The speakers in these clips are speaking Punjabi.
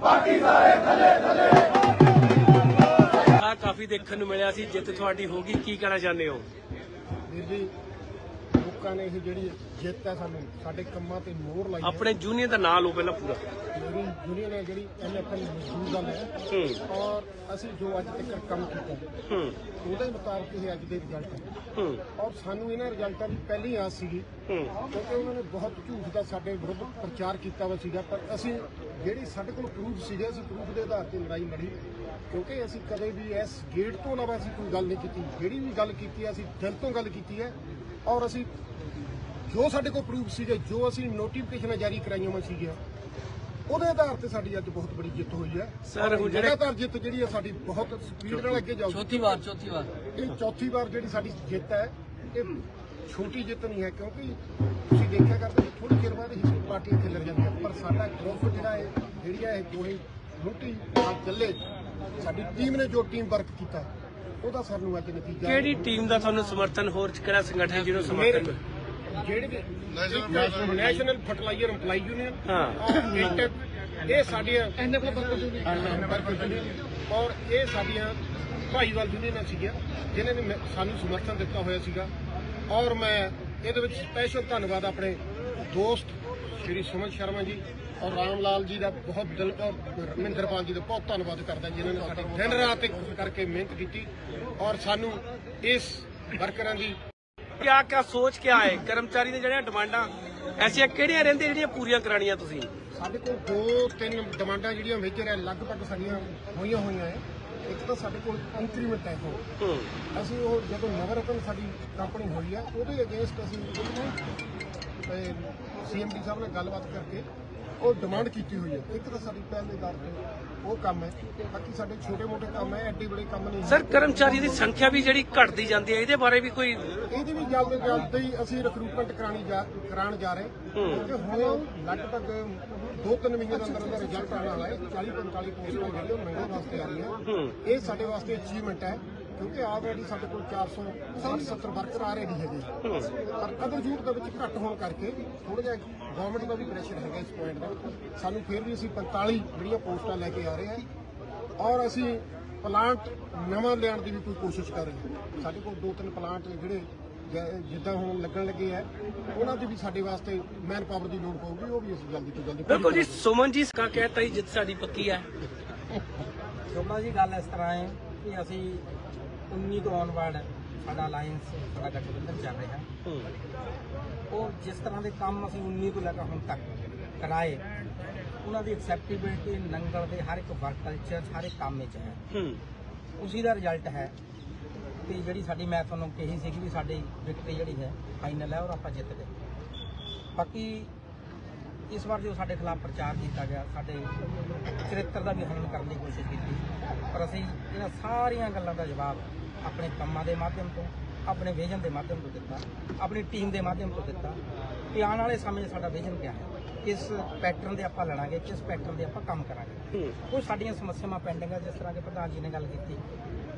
ਬਾਕੀ ਕਾਫੀ ਦੇਖਣ ਨੂੰ ਮਿਲਿਆ ਸੀ ਜਿੱਤ ਤੁਹਾਡੀ ਹੋਗੀ ਕੀ ਕਹਿਣਾ ਚਾਹੁੰਦੇ ਹੋ? ਵੀਰ ਜੀ ਲੋਕਾਂ ਨੇ ਇਹ ਜਿਹੜੀ ਜਿੱਤ ਹੈ ਸਾਨੂੰ ਸਾਡੇ ਕੰਮਾਂ ਤੇ ਮੋਹਰ ਲਾਈ ਹੈ। ਆਪਣੇ ਜੂਨੀਅਰ ਦਾ ਨਾਂ ਲਓ ਪਹਿਲਾਂ ਪੂਰਾ। ਯੂਨੀਅਨ ਹੈ ਜਿਹੜੀ ਐਨਐਫਐਲ ਮਜ਼ਦੂਰ ਦਲ ਹੈ। ਔਰ ਅਸੀਂ ਜੋ ਅੱਜ ਤੱਕ ਕੰਮ ਕੀਤਾ ਉਹਦੇ ਮੁਤਾਬਕ ਇਹ ਅੱਜ ਦੇ ਰਿਜ਼ਲਟ ਹੈ। ਔਰ ਸਾਨੂੰ ਇਹਨਾਂ ਰਿਜ਼ਲਟਾਂ ਦੀ ਪਹਿਲੀ ਆਸ ਸੀਗੀ ਕਿਉਂਕਿ ਉਹਨਾਂ ਨੇ ਬਹੁਤ ਝੂਠ ਦਾ ਸਾਡੇ ਵਿਰੁੱਧ ਪ੍ਰਚਾਰ ਕੀਤਾ ਵਾ ਸੀਗਾ ਪਰ ਅਸੀਂ ਜਿਹੜੀ ਸਾਡੇ ਕੋਲ ਪ੍ਰੂਫ ਸੀਗੇ ਅਸੀਂ ਪ੍ਰੂਫ ਦੇ ਆਧਾਰ ਤੇ ਲੜਾਈ ਲੜੀ। ਕਿਉਂਕਿ ਅਸੀਂ ਕਦੇ ਵੀ ਇਸ ਗੇਟ ਤੋਂ ਇਲਾਵਾ ਅਸੀਂ ਕੋਈ ਗੱਲ ਨਹੀਂ ਕੀਤੀ ਜਿਹੜੀ ਵੀ ਗੱਲ ਕੀਤੀ ਅਸੀਂ ਦਿਲ ਤੋਂ ਗੱਲ ਕੀਤੀ ਹੈ ਔਰ ਅਸੀਂ ਜੋ ਸਾਡੇ ਕੋਲ ਪ੍ਰੂਫ ਸੀਗੇ ਜੋ ਅਸੀਂ ਨੋਟੀਫਿਕੇਸ਼ਨਾਂ ਜਾਰੀ ਕਰਾਈਆਂ ਹੋਈਆਂ ਸੀਗੀਆਂ ਉਹਦੇ ਆਧਾਰ ਤੇ ਸਾਡੀ ਅੱਜ ਬਹੁਤ ਬੜੀ ਜਿੱਤ ਹੋਈ ਹੈ। ਸਰ, ਹੁਣ ਜਿਹੜੇ- ਲਗਾਤਾਰ ਜਿੱਤ ਜਿਹੜੀ ਹੈ ਸਾਡੀ ਬਹੁਤ ਸਪੀਡ ਨਾਲ ਅੱਗੇ ਜਾਊਗੀ। ਚੌਥੀ ਵਾਰ ਚੌਥੀ ਵਾਰ। ਇਹ ਚੌਥੀ ਵਾਰ ਜਿਹੜੀ ਸਾਡੀ ਜਿੱਤ ਹੈ ਇਹ ਛੋਟੀ ਜਿੱਤ ਨਹੀਂ ਹੈ ਕਿਉਂਕਿ ਤੁਸੀਂ ਦੇਖਿਆ ਕਰਦੇ ਥੋੜੀ ਚਿਰ ਬਾਅਦ ਹੀ ਪਾਰਟੀਆਂ ਖਿਲਰ ਜਾਂਦੀਆਂ ਪਰ ਸਾਡਾ ਗਰੁੱਪ ਜਿਹੜਾ ਹੈ ਜਿਹੜੀ ਹੈ ਇਹ ਦੋਹੇ ਰੋਟੀ ਨਾਲ ਚੱਲੇ ਸਾਡੀ ਟੀਮ ਨੇ ਜੋ ਟੀਮ ਵਰਕ ਕੀਤਾ। ਉਹਦਾ ਸਾਨੂੰ ਅੱਜ ਨਤੀਜਾ ਕਿਹੜੀ ਟੀਮ ਦਾ ਤੁਹਾਨੂੰ ਸਮਰਥਨ ਹੋਰ ਕਿਹੜਾ ਸੰਗਠਨ ਜਿਹਨੂੰ ਸਮਰਥਨ? ਜਿਹੜੇ ਵੀ ਨੈਸ਼ਨਲ ਫਰਟੀਲਾਈਜ਼ਰ EMPLOYE ਯੂਨੀਅਨ ਹਾਂ। ਇਹ ਸਾਡੀਆਂ ਔਰ ਇਹ ਸਾਡੀਆਂ ਭਾਈਵਾਲ ਯੂਨੀਅਨਾਂ ਸੀਗੀਆਂ ਜਿਨ੍ਹਾਂ ਨੇ ਸਾਨੂੰ ਸਮਰਥਨ ਦਿੱਤਾ ਹੋਇਆ ਸੀਗਾ ਔਰ ਮੈਂ ਇਹਦੇ ਵਿੱਚ ਸਪੈਸ਼ਲ ਧੰਨਵਾਦ ਆਪਣੇ ਦੋਸਤ ਸ਼੍ਰੀ ਸੁਮਨ ਸ਼ਰਮਾ ਜੀ ਔਰ ਰਾਮ ਲਾਲ ਜੀ ਦਾ ਬਹੁਤ ਦਿਲ ਤੋਂ ਰਮਿੰਦਰਪਾਲ ਜੀ ਦਾ ਬਹੁਤ ਧੰਨਵਾਦ ਕਰਦਾ ਜਿਨ੍ਹਾਂ ਨੇ। ਸਾਡੀ ਦਿਨ ਰਾਤ ਇੱਕ ਕਰਕੇ ਮਿਹਨਤ ਕੀਤੀ ਔਰ ਸਾਨੂੰ ਇਸ ਵਰਕਰਾਂ ਦੀ ਕਿਆ ਕਿਆ ਸੋਚ ਕਿਆ ਹੈ? ਕਰਮਚਾਰੀ ਦੀਆਂ ਜਿਹੜੀਆਂ ਡਿਮਾਂਡਾਂ ਐਸੀਆਂ ਕਿਹੜੀਆਂ ਰਹਿੰਦੀਆਂ ਜਿਹੜੀਆਂ ਪੂਰੀਆਂ ਕਰਾਣੀਆਂ ਤੁਸੀਂ? ਸਾਡੇ ਕੋਲ ਦੋ ਤਿੰਨ ਡਿਮਾਂਡਾਂ ਜਿਹੜੀਆਂ ਮੇਜਰ ਹੈ ਲਗਭਗ ਸਾਡੀਆਂ ਹੋਈਆਂ ਹੋਈਆਂ ਹੈ। ਇੱਕ ਤਾਂ ਸਾਡੇ ਕੋਲ ਇੰਕਰੀਮੈਂਟ ਹੈ। ਉਹ ਅਸੀਂ ਉਹ ਜਦੋਂ ਨਵਰਤਨ ਸਾਡੀ ਕੰਪਨੀ ਹੋਈ ਹੈ ਉਹਦੇ ਅਗੇਂਸਟ ਅਸੀਂ ਸੀਐਮਡੀ ਸਾਹਿਬ ਨਾਲ ਗੱਲਬਾਤ ਕਰਕੇ ਉਹ ਡਿਮਾਂਡ ਕੀਤੀ ਹੋਈ ਹੈ। ਇੱਕ ਤਾਂ ਸਾਡੀ ਪਹਿਲ ਦੇ ਦਰ ਤੇ ਉਹ ਕੰਮ ਹੈ। ਬਾਕੀ ਸਾਡੇ ਛੋਟੇ ਮੋਟੇ ਕੰਮ ਹੈ ਐਡੇ ਬੜੇ ਕੰਮ ਨਹੀਂ ਸਰ ਕਰਮਚਾਰੀ ਦੀ ਸੰਖਿਆ ਵੀ ਜਿਹੜੀ ਘਟਦੀ ਜਾਂਦੀ ਹੈ ਇਹਦੇ ਬਾਰੇ ਵੀ ਕੋਈ ਇਹਦੀ ਵੀ ਜਲਦ ਜਲਦ ਹੀ ਅਸੀਂ ਰਿਕਰੂਟਮੈਂਟ ਕਰਾਣੀ ਜਾ ਕਰਾਉਣ ਜਾ ਰਹੇ ਕਿਉਂਕਿ ਹੁਣ ਲਗਭਗ ਦੋ ਤਿੰਨ ਮਹੀਨੇ ਦੇ ਅੰਦਰ ਅੰਦਰ ਰਿਜ਼ਲਟ ਆਉਣ ਵਾਲਾ ਹੈ। 40 45 ਪੋਸਟਾਂ ਜਿਹੜੀਆਂ ਮੰਗਣ ਵਾਸਤੇ ਆ ਰਹੀਆਂ ਇਹ ਸਾਡੇ ਵਾਸਤੇ ਅਚੀਵਮੈਂਟ ਹੈ ਕਿਉਂਕਿ ਆਲਰੇਡੀ ਸਾਡੇ ਕੋਲ 460 70 ਵਰਕਰ ਆ ਰਹੇ ਹੈਗੇ। ਪਰ ਅਦਰ ਯੂਥ ਦੇ ਵਿੱਚ ਘੱਟ ਹੋਣ ਕਰਕੇ ਥੋੜਾ ਜਿਹਾ ਗਵਰਨਮੈਂਟ ਦਾ ਵੀ ਪ੍ਰੈਸ਼ਰ ਹੈਗਾ ਇਸ ਪੁਆਇੰਟ ਦਾ। ਸਾਨੂੰ ਫਿਰ ਵੀ ਅਸੀਂ 45 ਜਿਹੜੀਆਂ ਪੋਸਟਾਂ ਲੈ ਕੇ ਆ ਰਹੇ ਹਾਂ ਔਰ ਅਸੀਂ ਪਲਾਂਟ ਨਵਾਂ ਲਿਆਉਣ ਦੀ ਵੀ ਕੋਈ ਕੋਸ਼ਿਸ਼ ਕਰ ਰਹੇ ਹਾਂ। ਸਾਡੇ ਕੋਲ ਦੋ ਤਿੰਨ ਪਲਾਂਟ ਨੇ ਜਿਹੜੇ ਜਿੱਦਾਂ ਹੁਣ ਲੱਗਣ ਲੱਗੇ ਆ ਉਹਨਾਂ ਦੀ ਵੀ ਸਾਡੇ ਵਾਸਤੇ ਮੈਨ ਪਾਵਰ ਦੀ ਲੋੜ ਪਊਗੀ ਉਹ ਵੀ ਅਸੀਂ ਜਲਦੀ ਤੋਂ ਜਲਦੀ ਬਿਲਕੁਲ ਜੀ ਸੁਮਨ ਜੀ ਕਾ ਕਹਿਤਾ ਜੀ ਜਿੱਤ ਸਾਡੀ ਪੱਕੀ ਹੈ। ਚੋਪੜਾ ਜੀ ਗੱਲ ਇਸ ਤਰ੍ਹਾਂ ਹੈ ਕਿ ਅਸੀਂ 19 ਤੋਂ ਔਨਵਰਡ ਸਾਡਾ ਅਲਾਈਅੰਸ ਸਾਡਾ ਗਠਬੰਧਨ ਚੱਲ ਰਿਹਾ। ਉਹ ਜਿਸ ਤਰ੍ਹਾਂ ਦੇ ਕੰਮ ਅਸੀਂ 19 ਤੋਂ ਲੈ ਕੇ ਹੁਣ ਤੱਕ ਕਰਾਏ ਉਹਨਾਂ ਦੀ ਐਕਸੈਪਟੇਬਿਲਟੀ ਨੰਗਲ ਦੇ ਹਰ ਇੱਕ ਵਰਕ ਕਲਚਰ ਹਰ ਇੱਕ ਕੰਮ ਵਿੱਚ ਹੈ। ਹੂੰ। ਉਸੇ ਦਾ ਰਿਜ਼ਲਟ ਹੈ ਕਿ ਜਿਹੜੀ ਸਾਡੀ ਮੈਂ ਤੁਹਾਨੂੰ ਕਹੀ ਸੀ ਕਿ ਵੀ ਸਾਡੀ ਵਿਕਟਰੀ ਜਿਹੜੀ ਹੈ ਫਾਈਨਲ ਹੈ ਔਰ ਆਪਾਂ ਜਿੱਤ ਗਏ। ਬਾਕੀ ਇਸ ਵਾਰ ਜੋ ਸਾਡੇ ਖਿਲਾਫ ਪ੍ਰਚਾਰ ਕੀਤਾ ਗਿਆ, ਸਾਡੇ ਚਰਿੱਤਰ ਦਾ ਵੀ ਹਨਨ ਕਰਨ ਦੀ ਕੋਸ਼ਿਸ਼ ਕੀਤੀ ਪਰ ਅਸੀਂ ਇਹਨਾਂ ਸਾਰੀਆਂ ਗੱਲਾਂ ਦਾ ਜਵਾਬ ਆਪਣੇ ਕੰਮਾਂ ਦੇ ਮਾਧਿਅਮ ਤੋਂ ਆਪਣੇ ਵਿਜ਼ਨ ਦੇ ਮਾਧਿਅਮ ਤੋਂ ਦਿੱਤਾ, ਆਪਣੀ ਟੀਮ ਦੇ ਮਾਧਿਅਮ ਤੋਂ ਦਿੱਤਾ ਕਿ ਆਉਣ ਵਾਲੇ ਸਮੇਂ 'ਚ ਸਾਡਾ ਵਿਜ਼ਨ ਕਿਆ ਹੈ? ਕਿਸ ਪੈਟਰਨ ਦੇ ਆਪਾਂ ਲੜਾਂਗੇ, ਕਿਸ ਪੈਟਰਨ ਦੇ ਆਪਾਂ ਕੰਮ ਕਰਾਂਗੇ? ਹੂੰ ਸਾਡੀਆਂ ਸਮੱਸਿਆਵਾਂ ਪੈਂਡਿੰਗ ਹੈ ਜਿਸ ਤਰ੍ਹਾਂ ਕਿ ਪ੍ਰਧਾਨ ਜੀ ਨੇ ਗੱਲ ਕੀਤੀ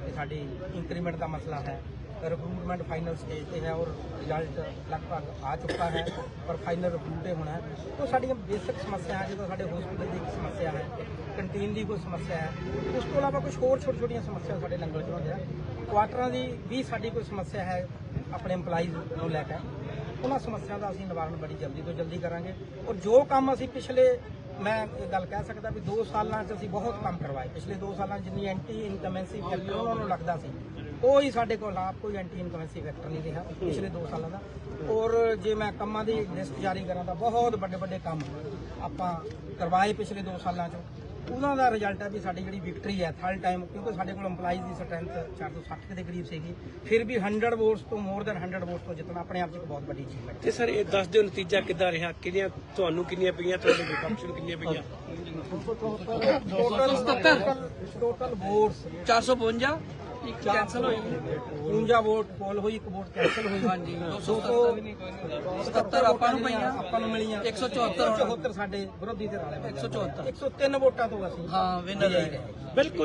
ਕਿ ਸਾਡੀ ਇੰਕਰੀਮੈਂਟ ਦਾ ਮਸਲਾ ਹੈ ਰਿਕਰੂਟਮੈਂਟ ਫਾਈਨਲ ਸਟੇਜ ਤੇ ਹੈ ਔਰ ਰਿਜ਼ਲਟ ਲਗਭਗ ਆ ਚੁੱਕਾ ਹੈ, ਪਰ ਫਾਈਨਲ ਰਿਕਰੂਟੇ ਹੋਣਾ ਉਹ ਸਾਡੀਆਂ ਬੇਸਿਕ ਸਮੱਸਿਆ ਹੈ ਜਿਵੇਂ ਸਾਡੇ ਹਸਪੀਟਲ ਦੀ ਇੱਕ ਸਮੱਸਿਆ ਹੈ ਕੰਟੀਨ ਦੀ ਕੋਈ ਸਮੱਸਿਆ ਹੈ, ਉਸ ਤੋਂ ਇਲਾਵਾ ਕੁਝ ਹੋਰ ਛੋਟੀਆਂ ਛੋਟੀਆਂ ਸਮੱਸਿਆ ਸਾਡੇ ਲੰਗਰ ਚ ਹੁੰਦੇ ਆ ਕੁਆਟਰਾਂ ਦੀ ਵੀ ਸਾਡੀ ਕੋਈ ਸਮੱਸਿਆ ਹੈ ਆਪਣੇ EMPLOYEES ਨੂੰ ਲੈ ਕੇ। ਉਹਨਾਂ ਸਮੱਸਿਆ ਦਾ ਅਸੀਂ ਨਿਵਾਰਨ ਬੜੀ ਜਲਦੀ ਤੋਂ ਜਲਦੀ ਕਰਾਂਗੇ। ਔਰ ਜੋ ਕੰਮ ਅਸੀਂ ਪਿਛਲੇ, ਮੈਂ ਇਹ ਗੱਲ ਕਹਿ ਸਕਦਾ ਵੀ 2 ਸਾਲਾਂ 'ਚ ਅਸੀਂ ਬਹੁਤ ਕੰਮ ਕਰਵਾਏ। ਪਿਛਲੇ 2 ਸਾਲਾਂ 'ਚ ਜਿੰਨੀ ਐਂਟੀ ਇਨਕਮੈਂਸੀ ਫੈਕਟਰ ਉਹਨਾਂ ਨੂੰ ਲੱਗਦਾ ਸੀ, ਉਹ ਸਾਡੇ ਕੋਲ ਆਪ ਕੋਈ ਐਂਟੀ ਇਨਕਮੈਂਸੀ ਫੈਕਟਰ ਨਹੀਂ ਰਿਹਾ ਪਿਛਲੇ 2 ਸਾਲਾਂ ਦਾ। ਔਰ ਜੇ ਮੈਂ ਕੰਮਾਂ ਦੀ ਲਿਸਟ ਜਾਰੀ ਕਰਾਂ ਤਾਂ ਬਹੁਤ ਵੱਡੇ ਵੱਡੇ ਕੰਮ ਆਪਾਂ ਕਰਵਾਏ ਪਿਛਲੇ 2 ਸਾਲਾਂ 'ਚ। ਉਹਨਾਂ ਦਾ ਰਿਜ਼ਲਟ ਹੈ ਵੀ ਸਾਡੀ ਜਿਹੜੀ ਵਿਕਟਰੀ ਹੈ ਥਰਡ ਟਾਈਮ ਕਿਉਂਕਿ ਸਾਡੇ ਕੋਲ EMPLOYEES ਦੀ ਸਟਰੈਂਥ 460 ਦੇ ਕਰੀਬ ਸੀਗੀ। ਫਿਰ ਵੀ 100 ਵੋਟਸ ਤੋਂ ਮੋਰ ਦੈਨ 100 ਵੋਟਸ ਤੋਂ ਜਿੱਤਣਾ ਆਪਣੇ ਆਪ 'ਚ ਇੱਕ ਬਹੁਤ ਵੱਡੀ ਅਚੀਵਮੈਂਟ ਤੇ ਸਰ ਇਹ ਦੱਸ ਦਿਓ ਨਤੀਜਾ ਕਿੱਦਾਂ ਰਿਹਾ? ਕਿੰਨੀਆਂ ਤੁਹਾਨੂੰ ਕਿੰਨੀਆਂ ਪਈਆਂ ਤੁਹਾਡੇ ਵਿਪਕਸ਼ ਨੂੰ ਕਿੰਨੀਆਂ ਪਈਆਂ? ਟੋਟਲ 77 ਟੋਟਲ ਵੋਟਸ 452 ਇੱਕ ਕੈਨਸਲ ਹੋਈ 52 ਵੋਟ ਪੋਲ ਹੋਈ ਇੱਕ ਵੋਟ ਕੈਂਸਲ ਹੋਈ। ਹਾਂਜੀ। 77 ਆਪਾਂ ਨੂੰ ਪਈਆਂ ਆਪਾਂ ਨੂੰ ਮਿਲੀਆਂ। 174 74 ਸਾਡੇ ਵਿਰੋਧੀ ਧਿਰ ਵਾਲੇ। 174 103 ਵੋਟਾਂ ਤੋਂ ਅਸੀਂ ਹਾਂ ਵਿਨਰ ਬਿਲਕੁਲ।